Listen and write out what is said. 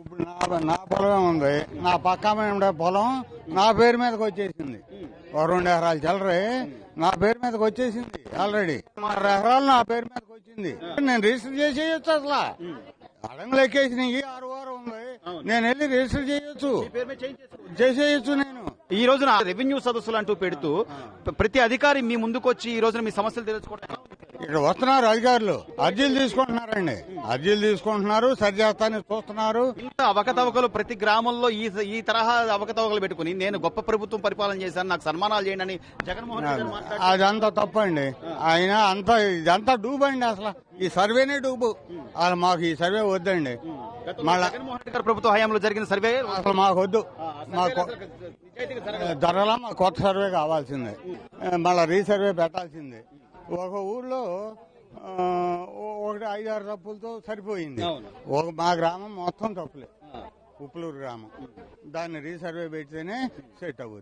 ఇప్పుడు నా నా పొలం ఉంది. నా పక్క ఉండే పొలం నా పేరు మీదకి వచ్చేసింది. ఓ రెండు ఎకరాలు చల్లరి నా పేరు మీదకి వచ్చేసింది ఆల్రెడీ. ఆరు ఎకరాలు నా పేరు మీదకి వచ్చింది. నేను రిజిస్టర్ చేసేయచ్చు అసలు. అడంగులు ఎక్కేసినాయి. ఆరు వారం ఉంది. నేను వెళ్ళి రిజిస్టర్ చేయొచ్చు. చేసేయచ్చు నేను. ఈ రోజున రెవెన్యూ సదస్సులు అంటూ పెడుతూ ప్ర- ప్రతి అధికారి మీ ముందుకు వచ్చి ఈ రోజున మీ సమస్యలు తెలుసుకోవడం ఇక్కడ వస్తున్నారు అధికారులు. అర్జీలు తీసుకుంటున్నారండి అర్జీలు తీసుకుంటున్నారు సరి చేస్తానని చూస్తున్నారు. ఇంత అవకతవకలు ప్రతి గ్రామంలో ఈ ఈ తరహా అవకతవకలు పెట్టుకుని నేను గొప్ప ప్రభుత్వం పరిపాలన చేశాను నాకు సన్మానాలు చేయండి అని జగన్మోహన్ రెడ్డి మాట్లాడారు. అదంతా తప్పండి. ఆయన అంతా ఇదంతా డూబ్ అండి అసలు. ఈ సర్వేనే డూబు. అసలు మాకు ఈ సర్వే వద్దండి. గతంలో మళ్ళా జగన్మోహన్ రెడ్డి గారి ప్రభుత్వ హయాంలో జరిగిన సర్వే అసలు మాకు వద్దు. మాకు ధరలా మాకు కొత్త సర్వే కావాల్సిందే. మళ్ళీ రీసర్వే పెట్టాల్సిందే. ఒక ఊర్లో ఒకటి ఐదారు తప్పులతో సరిపోయింది. ఒక మా గ్రామం మొత్తం తప్పులే. ఉప్పులూరు గ్రామం. దాన్ని రీసర్వే పెడితేనే సెట్ అవ్వదు